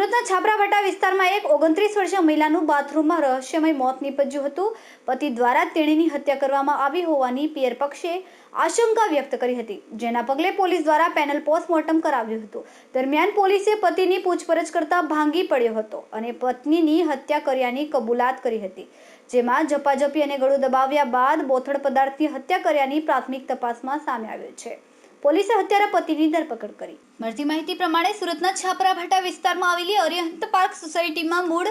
સુરતના છાપરાભાટા વિસ્તારમાં એક ઓગણત્રીસ વર્ષીય મહિલાનું બાથરૂમમાં રહસ્યમય મોત નીપજ્યું હતું. પતિ દ્વારા તેણીની હત્યા કરવામાં આવી હોવાની પિયર પક્ષે આશંકા વ્યક્ત કરી હતી. જેના પગલે પોલીસ દ્વારા પેનલ પોસ્ટમોર્ટમ કરાવ્યું હતું. દરમિયાન પોલીસે પતિની પૂછપરછ કરતા ભાંગી પડ્યો હતો અને પત્નીની હત્યા કર્યાની કબૂલાત કરી હતી. જેમાં ઝપાઝપી અને ગળું દબાવ્યા બાદ બોથડ પદાર્થની હત્યા કર્યાની પ્રાથમિક તપાસમાં સામે આવ્યું છે. પોલીસે હત્યારા પતિની ધરપકડ કરી. મળતી માહિતી પ્રમાણે સુરતના છાપરા ભાટા વિસ્તારમાં આવેલી અરિહંત પાર્ક સોસાયટીમાં મૂળ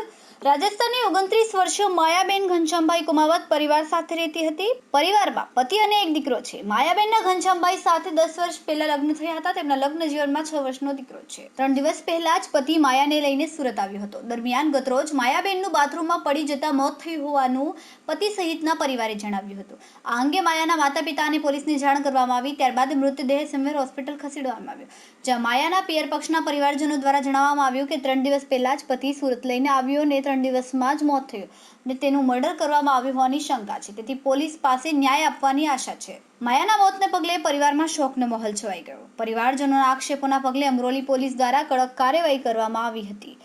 રાજસ્થાનની ઓગણત્રીસ વર્ષીય માયાબેન ઘનશ્યામભાઈ કુમાવત પરિવાર સાથે રહેતી હતી. પરિવારમાં પતિ અને એક દીકરો છે. માયાબેનના ઘનશ્યામભાઈ સાથે દસ વર્ષ પહેલા લગ્ન થયા હતા. તેમના લગ્ન જીવનમાં છ વર્ષનો દીકરો છે. ત્રણ દિવસ પહેલા જ પતિ માયાને લઈને સુરત આવ્યો હતો. દરમિયાન ગતરોજ માયાબેનનું બાથરૂમમાં પડી જતા મોત થયું હોવાનું પતિ સહિતના પરિવારે જણાવ્યું હતું. આ અંગે માયાના માતા પિતા અને પોલીસને જાણ કરવામાં આવી. ત્યારબાદ મૃતદેહ સમેર હોસ્પિટલ ખસેડવામાં આવ્યો. જ્યાં પિયર પક્ષના પરિવારજનો દ્વારા જણાવવામાં આવ્યું કે ત્રણ દિવસ પહેલા જ પતિ સુરત લઈને આવ્યો ને ત્રણ દિવસમાં જ મોત થયું અને તેનું મર્ડર કરવામાં આવ્યું હોવાની શંકા છે. તેથી પોલીસ પાસે ન્યાય આપવાની આશા છે. માયાના મોતને પગલે પરિવારમાં શોકનો માહોલ છવાઈ ગયો. પરિવારજનોના આક્ષેપોના પગલે અમરોલી પોલીસ દ્વારા કડક કાર્યવાહી કરવામાં આવી હતી.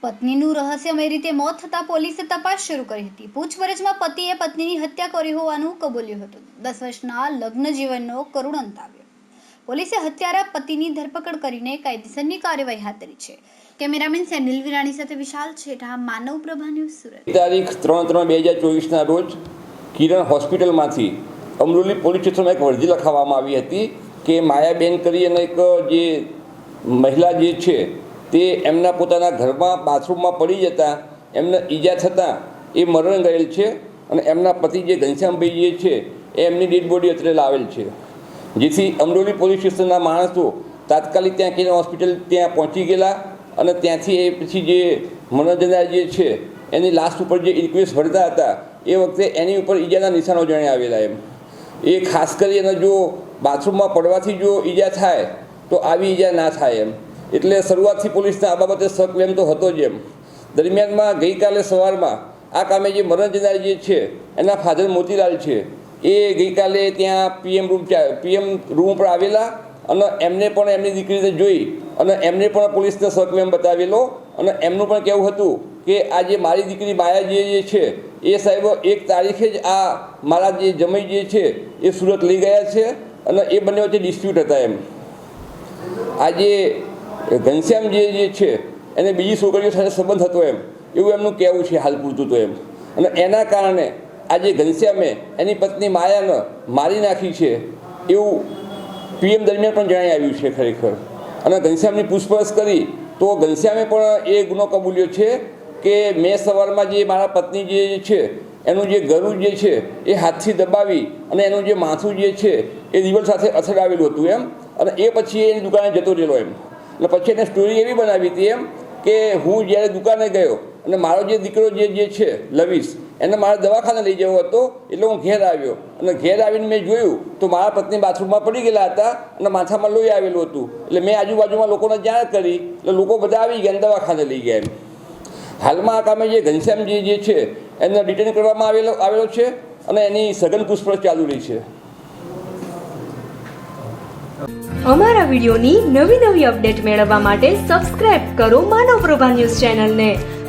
પત્નીનું રહસ્યમય રીતે મોત થતાં પોલીસે તપાસ શરૂ કરી હતી. પૂછપરછમાં પતિએ પત્નીની હત્યા કરી હોવાનું કબૂલ્યું હતું. દસ વર્ષના લગ્ન જીવનનો કરુણ અંત આવ્યો. પોલીસે હત્યારા પતિની ધરપકડ કરીને કાયદેસરની કાર્યવાહી હાથ ધરી છે. કેમેરામેન સેનિલ વિરાણી સાથે વિશાલ છેઠા, માનવ પ્રભા ન્યૂઝ સુરત. તારીખ ત્રણ ત્રણ બે હજાર ચોવીસના રોજ કિરણ હોસ્પિટલમાંથી અમરોલી પોલીસ સ્ટેશનમાં એક અરજી લખાવવામાં આવી હતી કે માયાબેન કરી અને એક જે મહિલા જે છે તે એમના પોતાના ઘરમાં બાથરૂમમાં પડી જતા, એમને ઈજા થતાં એ મરણ ગયેલ છે અને એમના પતિ જે ઘનશ્યામભાઈ જે છે એ એમની ડેડ બોડી અત્રે લાવેલ છે. જેથી અમરોલી પોલીસ સ્ટેશનના માણસો તાત્કાલિક ત્યાં કિરણ હોસ્પિટલ ત્યાં પહોંચી ગયેલા અને ત્યાંથી એ પછી જે મનોજના જે છે, એની લાસ્ટ ઉપર જે ઇન્ક્વેસ્ટ ભરતા હતા, એ વખતે એની ઉપર ઈજાના નિશાનો જાણે આવેલા એમ. એ ખાસ કરી અને જો બાથરૂમમાં પડવાથી જો ઈજા થાય, તો આવી ઈજા ના થાય એમ. એટલે શરૂઆતથી પોલીસને આ બાબતે શક એમ તો હતો જ એમ. દરમિયાનમાં ગઈકાલે સવારમાં આ કામે જે મરણ જનાર જે છે, એના ફાધર મોતીલાલ છે એ ગઈકાલે ત્યાં પીએમ રૂમ પીએમ રૂમ ઉપર આવેલા અને એમને પણ એમની દીકરીને જોઈ અને એમને પણ પોલીસને સકવેમ બતાવેલો અને એમનું પણ કહેવું હતું કે આ જે મારી દીકરી માયા જે છે, એ સાહેબ એક તારીખે જ આ મારા જે જમાઈ જે છે, એ સુરત લઈ ગયા છે અને એ બંને વચ્ચે ડિસ્પ્યુટ હતા એમ. આજે ઘનશ્યામ જે જે છે, એને બીજી છોકરીઓ સાથે સંબંધ હતો એમ. એવું એમનું કહેવું છે હાલ પૂરતું તો એમ. અને એના કારણે આ જે ઘનશ્યામે એની પત્ની માયાને મારી નાખી છે એવું પીએમ દરમિયાન પણ જણાઈ આવ્યું છે ખરેખર. અને ઘનશ્યામની પૂછપરછ કરી તો ઘનશ્યામે પણ એ ગુનો કબૂલ્યો છે કે મેં સવારમાં જે મારા પત્ની જે છે, એનું જે ગરુ જે છે એ હાથથી દબાવી અને એનું જે માથું જે છે એ દિવાલ સાથે અથડાવેલું હતું એમ. અને એ પછી એની દુકાને જતો રહેલો એમ. અને પછી એને સ્ટોરી એવી બનાવી હતી એમ કે હું જ્યારે દુકાને ગયો અને મારો જે દીકરો જે જે છે લવીશ એને મારે દવાખાને લઈ જવો હતો, એટલે હું ઘેર આવ્યો. અને ઘેર આવીને મેં જોયું તો મારા પત્ની બાથરૂમમાં પડી ગયેલા હતા અને માથામાં લોહી આવેલું હતું. એટલે મેં આજુબાજુમાં લોકોને જાણ કરી, એટલે લોકો બધા આવી ગયા અને દવાખાને લઈ ગયા એમ. હાલમાં આ કામે જે ઘનશ્યામજી જે છે, એને ડિટેન કરવામાં આવેલો આવેલો છે અને એની સઘન પૂછપરછ ચાલુ રહી છે. અમારા વિડીયોની નવી નવી અપડેટ મેળવવા માટે સબસ્ક્રાઇબ કરો માનવ પ્રભા ન્યૂઝ ચેનલને.